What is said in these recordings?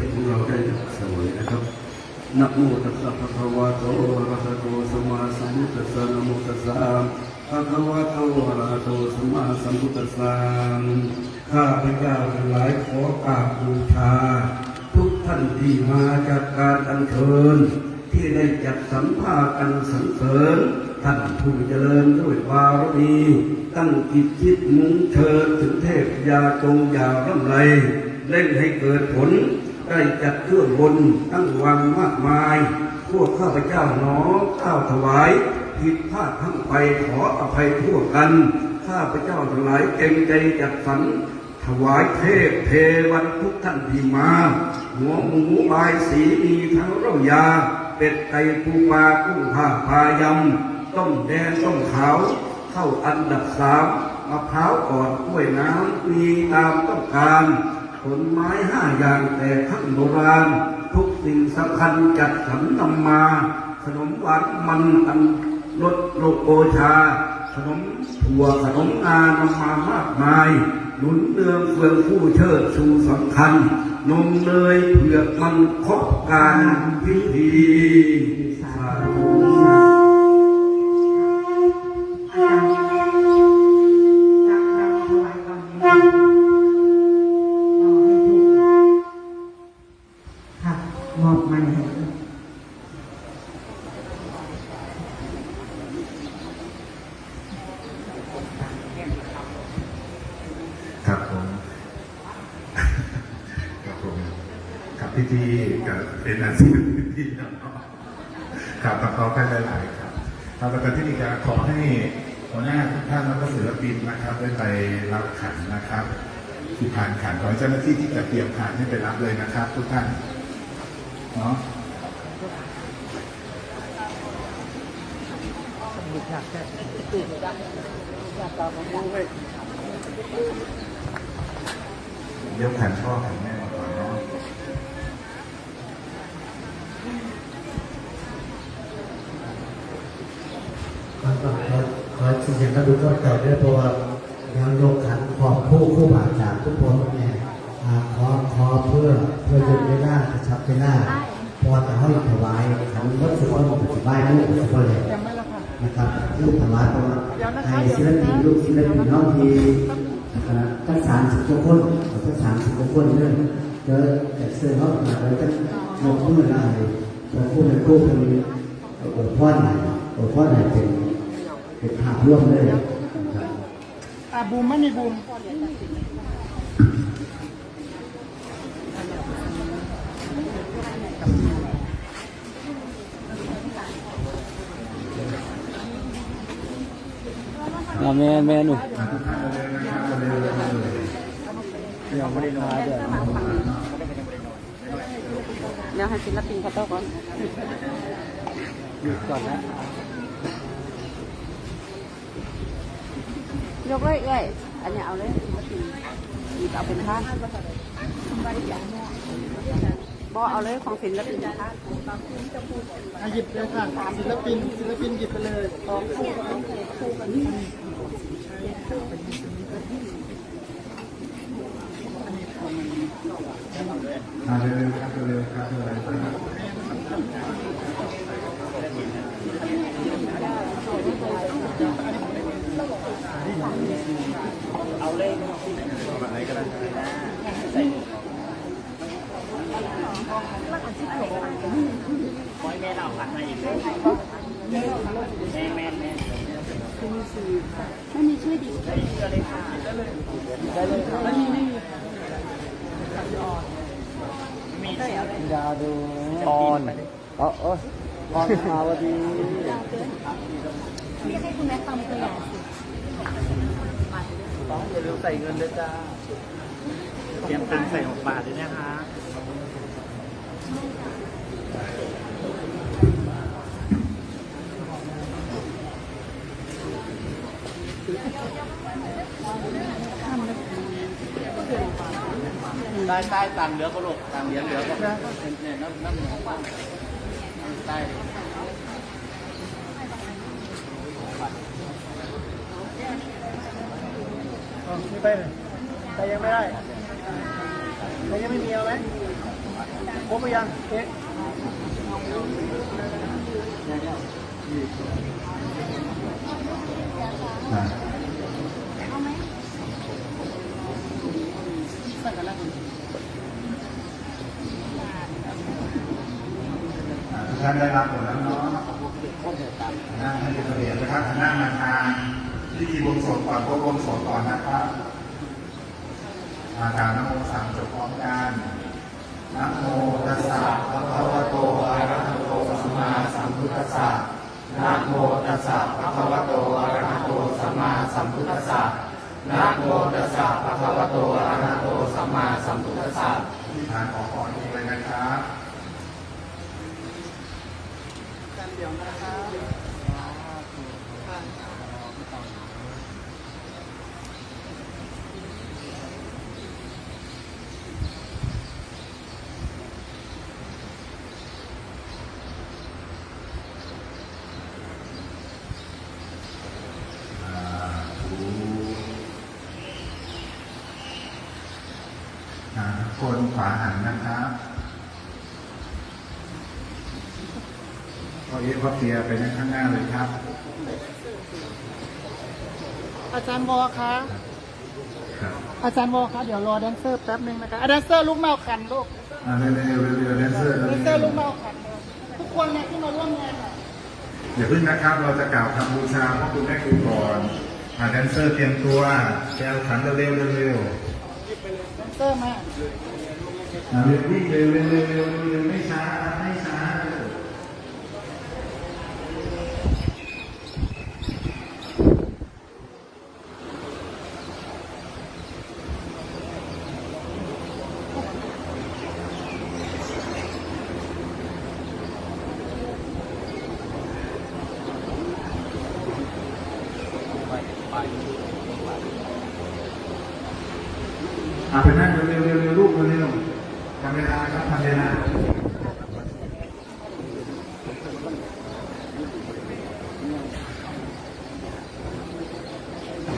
ศของเราได้สวยนะครับนะโมตัสสะภะคะวะโตอะระหะโตสัมมาสัมพุทธัสสะนะโมตัสสะภะคะวะโตอะระหะโตสัมมาสัมพุทธัสสะข้าพเจ้าทั้งหลายขอกราบบูชา ทุกท่านที่มาจากการอัญเชิญที่ได้จัดสรรพากันสรรเสริญท่านผู้เจริญด้วยบารมีตั้งจิตคิดมุ่งเชิญถึงเทพยาจงยาร่ำไรเล่นให้เกิดผล ได้จัดเครื่องบนตั้งวังมากมาย พวกข้าพเจ้าน้อมข้าวถวาย ผิดพลาดทั้งไปขออภัยทั่วกัน ข้าพเจ้าทั้งหลายเต็มใจจัดสรรถวายเทพเทวันทุกท่านที่มา หัวหมูบายสีมีทั้งเรายา เป็ดไก่ปูปลากุ้งผ้าพายำ ต้มแดงต้มขาว เข้าอันดับสามมะพร้าวอ่อนกล้วยน้ำมีตามต้องการ ผลไม้ห้าอย่างแต่ขั้นโบราณ ทุกสิ่งสำคัญจัดสรรนำมา ขนมหวานมันอันรสโลโกชา ขนมถั่วขนมงานำมามากมายหนุนเนืองเฟืองผู้เชิดชูสำคัญ นมเนยเผือกมันครบการพิธีสาธุ พี่ที่กับเป็นอาชีพพี่เนาะครับต่อขอไปหลายๆครับครับแล้วก็ที่นี่จะขอให้หัวหน้าทุกท่านแล้วก็ศิลปินนะครับได้ไปรับขันนะครับ ที่ผ่านขันขอให้เจ้าหน้าที่ที่จะเตรียมขันให้ไปรับเลยนะครับ ทุกท่านเนาะเดี๋ยวขันพ่อขันแม่มาก่อนาะ ขอขอขอขอชี้แจงท่านผู้เข้าใจด้วยเพราะว่ายังลงขันขอบผู้ผู้บาดจากทุกคนเนี่ยอ่าขอขอเพื่อเพื่อหยุดเวลากระชับเวลาเพอแต่ให้ถวายขันวัตถุมงคลถวายลูกทุกคนเลยนะครับลูกถวายเพราะว่าให้ศิลปินลูกศิลปินน้องทีตั้งสามสิบกว่าคนตั้งสามสิบกว่าคนเนี่ยเจอแต่เสื้อเขามาเลยตั้งหกมือได้พอพูดในกู้คนนี้โอ้พ่อไหนโอ้พ่อไหนเป็น เป็นภาพร่วมเลยนะครับอะบูมไม่มีบูมอ่าแม่แม่หนูมาทุกท่านเลยนะครับเร็วๆเลยยังไม่ได้มาด้วยเดี๋ยวให้ศิลปินเขาโต้ก่อนหยุดก่อนนะ ยกเลยเอ้ยอันนี้เอาเลยศิลปินหยิบเอาเป็นท่านบอเอาเลยของศิลปินเป็นท่านอะหยิบเลยค่ะศิลปินศิลปินหยิบไปเลยมาเร็วๆครับเร็วๆครับเร็วๆครับ มีชื่อดิดาดูออนเออเออออนมาวดีเรียกให้คุณแม่ตำตัวอย่างสิต้องอย่าลืมใส่เงินเลยจ้าเตรียมตังใส่หกบาทเลยนะคะ ใต้ใต้ตังเหลือก็ลูกตังเหรียญเหลือก็เนี่ยน้ำน้ำหนูปั้านใต้อ๋อไม่ไปเลยยังไม่ได้ไปยังไม่มีเอาไหมครบหรือยังเอ๊ะอ่าใส่กันแล้ว อ่า ท่านได้รับหมดแล้วเนาะนั่งให้เป็นระเบียบนะครับนั่งมาทานพิธีบวงสรวงก่อนพวกบวงสรวงก่อนนะครับมาทานนโมสามจบพร้อมกันนะโมตัสสะภะคะวะโตอะระหะโตสัมมาสัมพุทธัสสะนะโมตัสสะภะคะวะโตอะระหะโตสัมมาสัมพุทธัสสะนะโมตัสสะภะคะวะโตอะระหะโตสัมมาสัมพุทธัสสะที่ทานขอพรนี้เลยนะครับ กันเดี๋ยวนะครับ อ่าถูอ่า คนขวาหันนะครับก็เย็บพ่อเพียไปนั่งข้างหน้าเลยครับ อาจารย์วอคะครับอาจารย์วอคะเดี๋ยวรอแดนเซอร์แป๊บหนึงนะคะอะแดนเซอร์ลูกแมวขันลูกอ่าเร็วๆเร็วๆเร็วๆแดนเซอร์แดนเซอร์ลูกแมวขันเลยทุกคนเนี่ยที่มาร่วมงานอะอย่าเพิ่งนะครับ เราจะกล่าวคำบูชาพ่อคุณแม่ครูก่อนอ่าแดนเซอร์เตรียมตัวแกวขันเร็วๆเร็วแดน เตอร์มาๆอ่เร็ววิ่งเร็วเร็วเร็วเร็วไม่ช้าครับาเร็ว อะไปนั่งเร็วๆเร็วๆลูกเร็วทำเวลาครับทำเวลา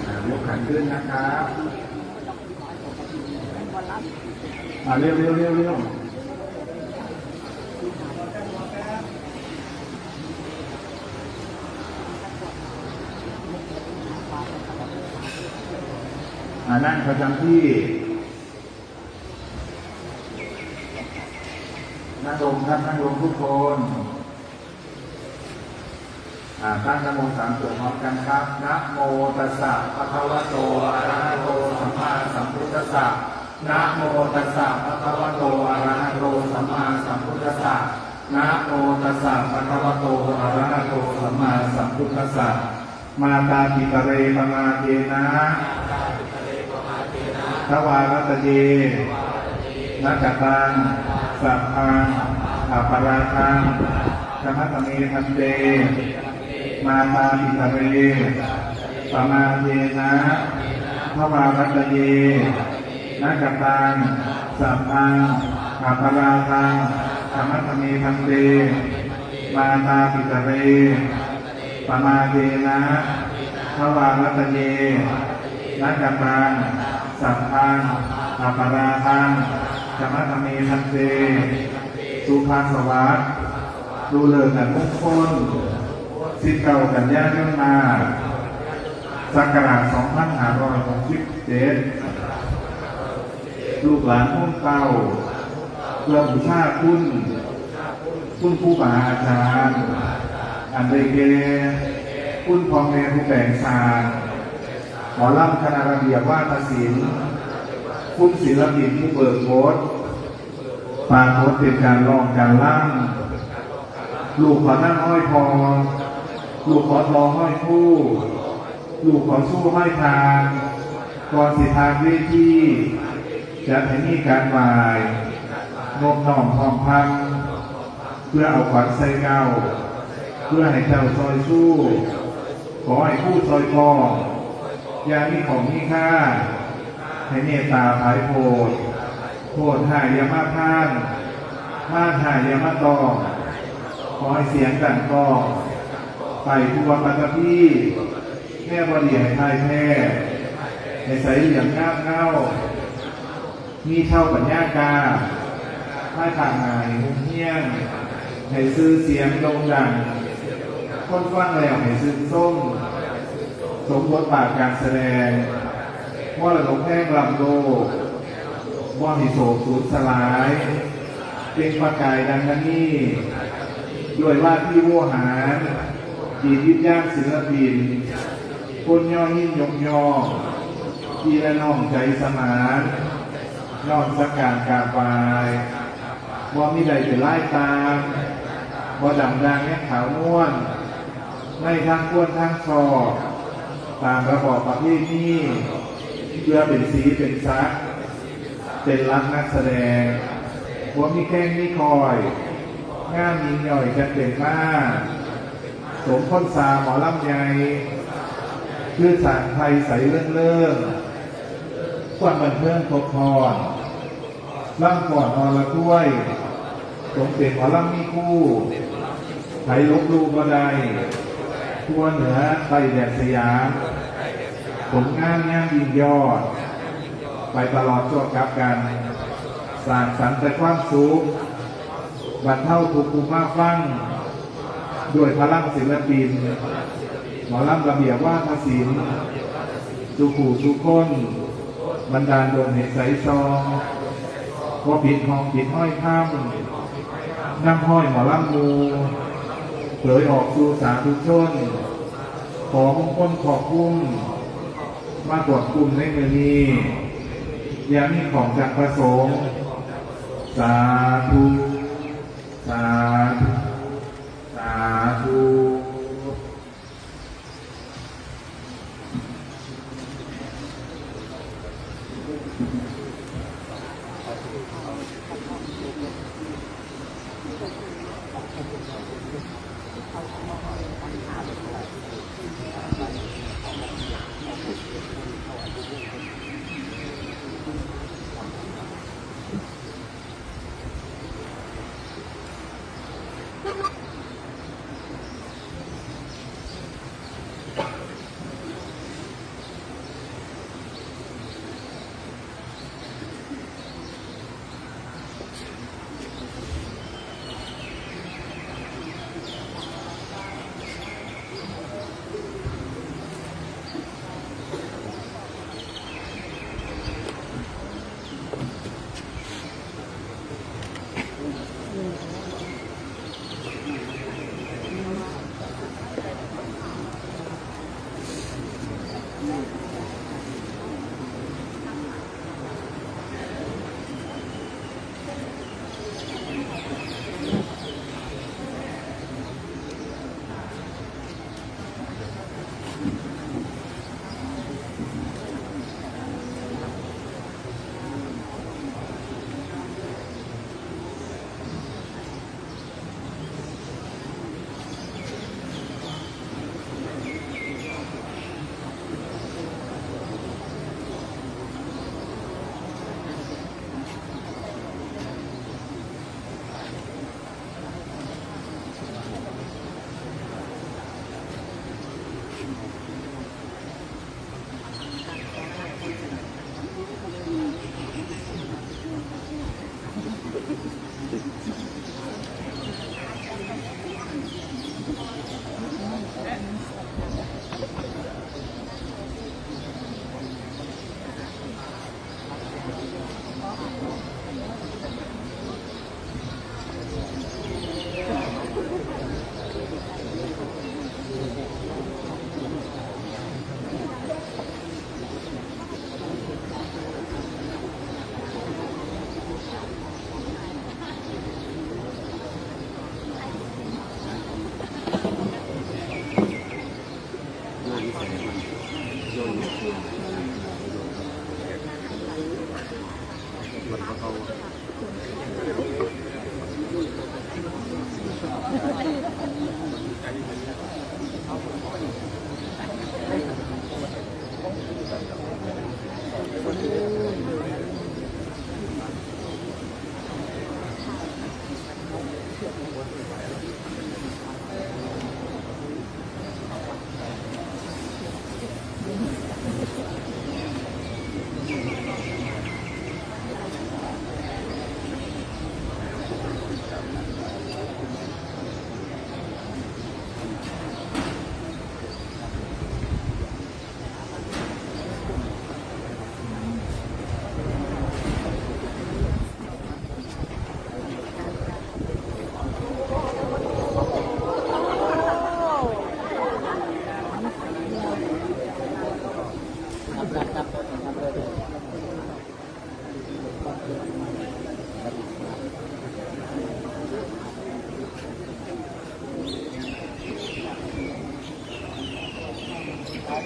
อ่ายกขันขึ้นนะครับอ่าเร็วเร็วเร็วเร็วอ่านั่งประจำที่ นั่งลงครับนั่งลงทุกคนอ่าตั้งนะโมสามจบพร้อมกันครับนะโมตัสสะภะคะวะโตอะระหะโตสัมมาสัมพุทธัสสะนะโมตัสสะภะคะวะโตอะระหะโตสัมมาสัมพุทธัสสะนะโมตัสสะภะคะวะโตอะระหะโตสัมมาสัมพุทธัสสะมาตาปิตะเรปมาเทนะทวารัตเยนักตัง สัพพังอัปาราคังธรรมตเมทันเต มาตาปิตะเรปมาเยนะพระวารัตเยนักตังสัพพังอัปาราคังธรรมตเมทันเต มาตาปิตะเรปมาเยนะพระวารัตเยนักตังสัพพังอัปปาราคัง ธรรมตเมทันเตสุภาสวัสดิ์ดูเลิศอันมงคลสิบเก้ากันยายนมา สักราช2567ลูกหลานพุ่มเก่าเพื่อบูชาคุณคุณผู้บาอาจารย์ อันเดเกคุณพ่อแม่ผู้แบ่งสารหมอลำคณะระเบียบว่าทศิลป์ คุณศิลปินผู้เบิกโบสปาโพสเป็นการร้องการล่ำลูกขอนั่งห้อยพอลูกขอทองห้อยคู่ ลูกขอสู้ห้อยทางก่อนสิทางเวทีจะให้มีการวายงบน่อมทองพันเพื่อเอาขวัญใส่เก้าเพื่อให้เจ้าซอยสู้ ขอให้ผู้ซอยคออยามีของมีค่า ให้เมตตาภายโพดโพดหายามาท่านมาหายามาตองขอให้เสียงกันกองไปทุกวันปัตพีแม่บริหารไทยแท้ในใสเหลี่ยมงามเงามีเท่าปัญญากาถ้าทางไหนเฮี้ยงให้ซื้อเสียงโด่งดังคนฟังแล้วให้ซื้อส้มสมบทบาทการแสดง ว่าระลงแห้งลำโลกว่ามีโศกสูญสลาย เป็นประกายดังนั้นนี่ด้วยว่าที่โวหารดีวิทยาศิลปิน คนย่อยิ่งยกย่อที่และน้องใจสมานนอนสักการกาบายว่ามีใดเป็นไล่ตามว่าดำดังแง่ขาวนวลไม่ทางควรทางซอกตามระบอบประเพณี เพื่อเป็นสีเป็นซัก เป็นรักนักแสดงว่ามีแข้งมีคอยงามยิงย่อยกันเป็นมากสมพ้นสาหมอลำใหญ่คือสารไทยใสเลื่อนเลื่อนความบันเทิงครบคอนล่ำก่อนนอนละถ้วยสมเป็นหมอลำมีคู่ไทยลบลูบไดทั่วเหนือไปแดนสยาม ผลงานงานยิงยอด ไปตลอดช่วงกับกันสร้างสรรค์แต่ความสุขบรรเทาทุกข์ภูมิฟัง ด้วยพลังศิลปิน หมอลำระเบียบว่าทศิลป์สุขูสุคนบรรดาลโดนเหตุใสซองว่าผิดห้องผิดห้อยข้ามน้ำห้อยหมอลำมูเผยออกสู่สาธุชน ขอมงคลขอบคุณ มากกว่ากลุ่มในมือนี้ยังมีของจากประสงค์ สาธุ สาธุ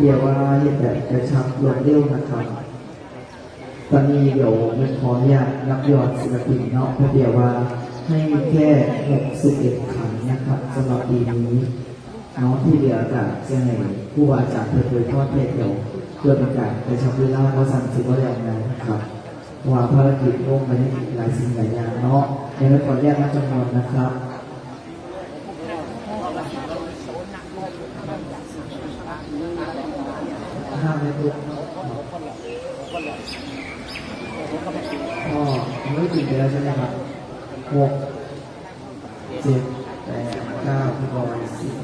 เดียวว่าเห็นแต่กระชับลงเร็วนะครับ ตอนนี้เดี๋ยวมันขออนุญาตนับยอดศิลปินเนาะพวกเดียวว่าให้แค่61ขันนะครับสำหรับปีนี้เนาะที่เหลือก็จะให้ผู้ว่าจากเผยทอดเทศเดี๋ยวเพื่อเป็นการกระชับเวลาเพราะสั่งสิบว่าอย่างไรนะครับว่าภารกิจลงไปให้อีกหลายสิ่งหลายอย่างเนาะเดี๋ยวขออนุญาตนับจำนวนนะครับ ห้าเมตรอ๋อไม่ถึงไปแล้วใช่ไหมครับหกเจ็ดแปดเก้าร้อยสิบ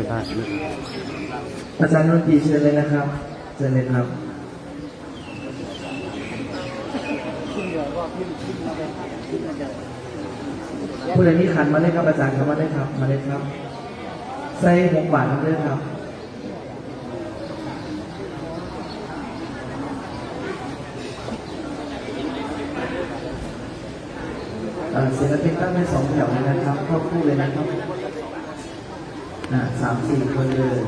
อาจารย์นนทรีเชิญเลยนะครับ เชิญเลยครับผู้ใดมีขันมาเลยครับอาจารย์ครับมาเลยครับ มาเลยครับ ใส่หกบาทมาเลยครับศิลปินตั้งเป็นสองแถวเลยนะครับเข้าคู่เลยนะครับ สามสี่คนเลย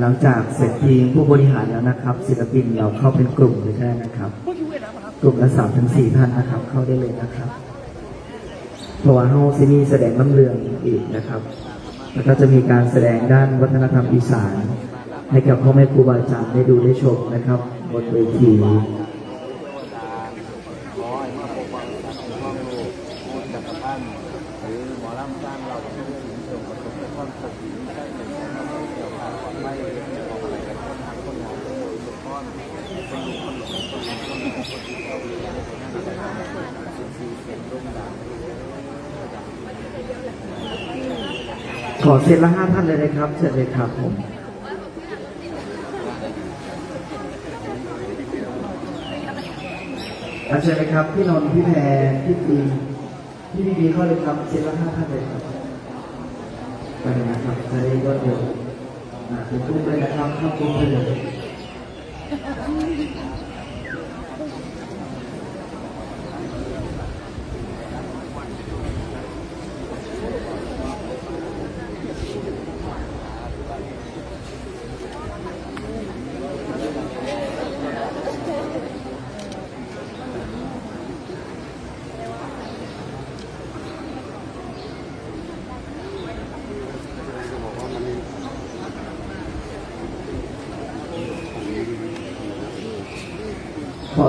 หลังจากเสร็จทีมผู้บริหารแล้วนะครับ ศิลปินเราเข้าเป็นกลุ่มเลยได้นะครับ กลุ่มละสามถึงสี่ท่านนะครับ เข้าได้เลยนะครับเพราะว่าเฮาซีนีแสดงน้ำเรืองอีกนะครับ แล้วก็จะมีการแสดงด้านวัฒนธรรมอีสานให้กับพ่อแม่ครูบาอาจารย์ได้ดูได้ชมนะครับบนเวที ขอเซ็นละห้าท่านเลยนะครับเชิญเลยครับผมอาเชิญเลยครับพี่นนท์พี่แพรพี่ปีพี่บีบีเข้าเลยครับเซ็นละห้าท่านเลยครับไปเลยนะครับจะได้รวดเร็วอ่าถึงกลุ่มเลยนะครับข้ากลุ่มไปเลย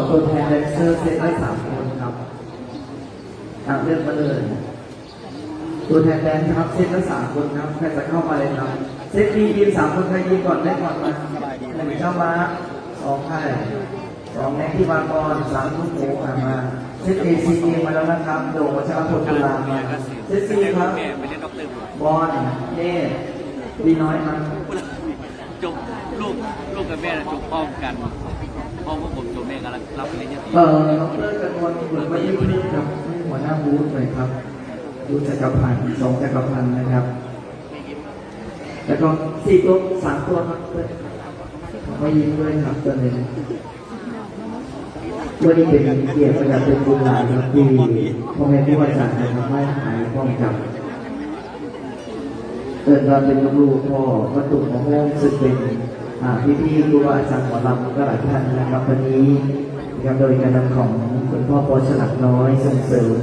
ตัวแทนแดนเซอร์เซตละสามคนครับอะเลือกมาเลย ตัวแทนแดนครับเซตละสามคนครับใครจะเข้ามาเลยครับ เซตบียืนสามคนใครยืนก่อนได้ก่อนมาหนึ่งเข้ามาสองใครสองแม็กที่วากรสามลูกหมูอะมาเซตเอซีเมาแล้วนะครับโด่งวัชรพลตุลามาเซตซีครับบอลเน่ดีน้อยครับจบลูกลูกกับแม่จบพร้อมกัน พ่อพวกผมจบแม่กันรับปริญญาตรีเอ่อน้องเลิกันวันบุญมายี่พึ่งครับหัวหน้าบูธเลยครับบูธจักรพันธ์สองจักรพันธ์นะครับ แล้วก็สี่ตัวสามตัวครับเพื่อนมยิ้มด้วยครับตัวหนึ่งวันนี้เป็นเกียรติระดับเป็นบุญหลายครับที่พ่อแม่ผู้อาจารย์นะครับให้หายป้องกับเกิดมาเป็นลูกพ่อวัตถุของโฮมซึ่งเป็น อ่พี่ๆครูอาจารย์หมอลำก็หลายท่านนะครับวันนี้นะครับโดยการนำของคุณพ่อปอฉลักน้อยส่งเสริม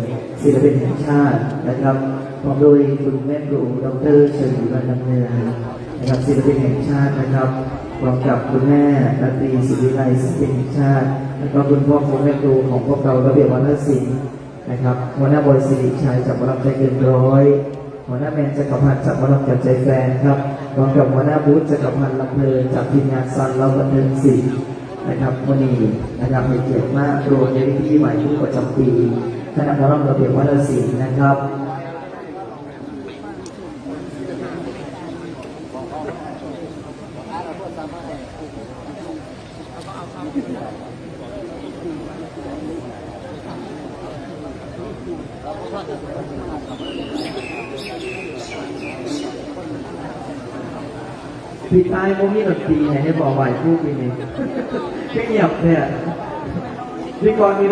ศิลปินแห่งชาตินะครับพร้อมโดยคุณแม่ครูดรเฉลิมวันดำเนินนะครับศิลปินแห่งชาตินะครับพร้อมกับคุณแม่ราตรีศิริไลศิลปินแห่งชาติ แล้วก็คุณพ่อคุณแม่ครูของพวกเราระเบียบวัฒนศิลป์นะครับหัวหน้าบอยสิริชัยจากวรรใจเกินร้อย หัวหน้าแมนจักรพันธ์จากมรรจับใจแฟนครับร้อมกับหัวหน้าบูธจักรพันธ์ลำเพลินจากทีมงานซันเราบันเทิงศิลป์นะครับวันนี้นะครับเป็นเกียรติมากรวมในพิธีใหม่ทุกประจำปีคณะหมอลำระเบียบวัฒนศิลป์นะครับ พี่ตายพวกนี้ดนตรีไหนให้บอกไหวพูดไปนี่ไม่เงียบเนี่ยพี่กรณ์มี